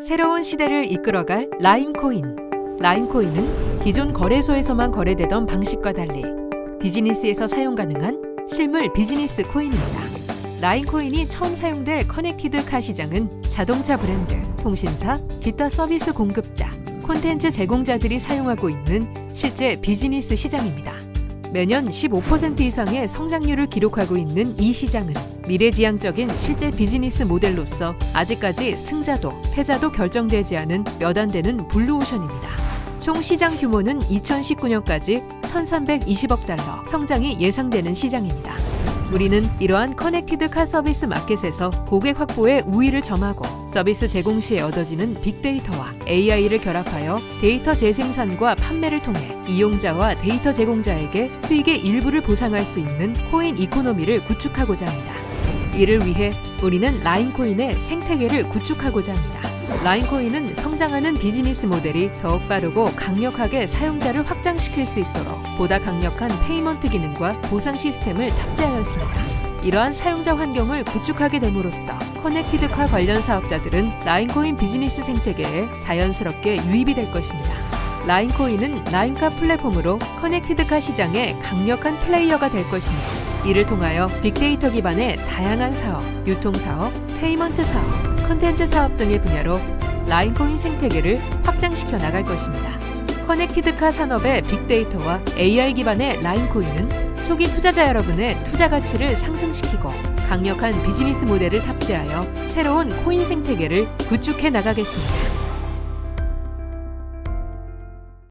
새로운 시대를 이끌어갈 라임코인. 라임코인은 기존 거래소에서만 거래되던 방식과 달리 비즈니스에서 사용 가능한 실물 비즈니스 코인입니다. 라인코인이 처음 사용될 커넥티드 카 시장은 자동차 브랜드, 통신사, 기타 서비스 공급자, 콘텐츠 제공자들이 사용하고 있는 실제 비즈니스 시장입니다. 매년 15% 이상의 성장률을 기록하고 있는 이 시장은 미래지향적인 실제 비즈니스 모델로서 아직까지 승자도 패자도 결정되지 않은 몇 안 되는 블루오션입니다. 총 시장 규모는 2019년까지 1,320억 달러 성장이 예상되는 시장입니다. 우리는 이러한 커넥티드 카 서비스 마켓에서 고객 확보에 우위를 점하고 서비스 제공 시에 얻어지는 빅데이터와 AI를 결합하여 데이터 재생산과 판매를 통해 이용자와 데이터 제공자에게 수익의 일부를 보상할 수 있는 코인 이코노미를 구축하고자 합니다. 이를 위해 우리는 라인코인의 생태계를 구축하고자 합니다. 라인코인은 성장하는 비즈니스 모델이 더욱 빠르고 강력하게 사용자를 확장시킬 수 있도록 보다 강력한 페이먼트 기능과 보상 시스템을 탑재하였습니다. 이러한 사용자 환경을 구축하게 됨으로써 커넥티드카 관련 사업자들은 라인코인 비즈니스 생태계에 자연스럽게 유입이 될 것입니다. 라인코인은 라인카 플랫폼으로 커넥티드카 시장의 강력한 플레이어가 될 것이며 이를 통하여 빅데이터 기반의 다양한 사업, 유통 사업, 페이먼트 사업, 컨텐츠 사업 등의 분야로 라인코인 생태계를 확장시켜 나갈 것입니다. 커넥티드카 산업의 빅데이터와 AI 기반의 라인코인은 초기 투자자 여러분의 투자 가치를 상승시키고 강력한 비즈니스 모델을 탑재하여 새로운 코인 생태계를 구축해 나가겠습니다.